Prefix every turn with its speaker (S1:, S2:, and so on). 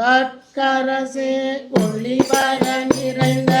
S1: வம்பற்கரசே ஒளிவர நிறைந்த